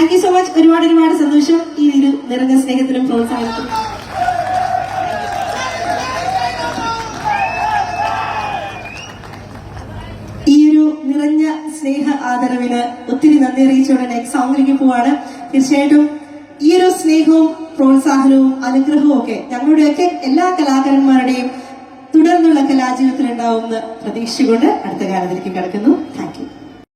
Thank you so much. ഒരുപാട് ഒരുപാട് സന്തോഷം ഈ ഒരു നിറഞ്ഞ സ്നേഹത്തിനും പ്രോത്സാഹനത്തിനും നിറഞ്ഞ സ്നേഹ ആദരവിന് ഒത്തിരി നന്ദി അറിയിച്ചുകൊണ്ട് നെക്സ്റ്റ് സോങ്ങിലേക്ക് പോവാണ്. തീർച്ചയായിട്ടും ഈ ഒരു സ്നേഹവും പ്രോത്സാഹനവും അനുഗ്രഹവും ഒക്കെ ഞങ്ങളുടെയൊക്കെ എല്ലാ കലാകാരന്മാരുടെയും തുടർന്നുള്ള കലാജീവിതത്തിൽ ഉണ്ടാവുമെന്ന് പ്രതീക്ഷിച്ചുകൊണ്ട് അടുത്ത കാലത്തിലേക്ക് കിടക്കുന്നു. താങ്ക്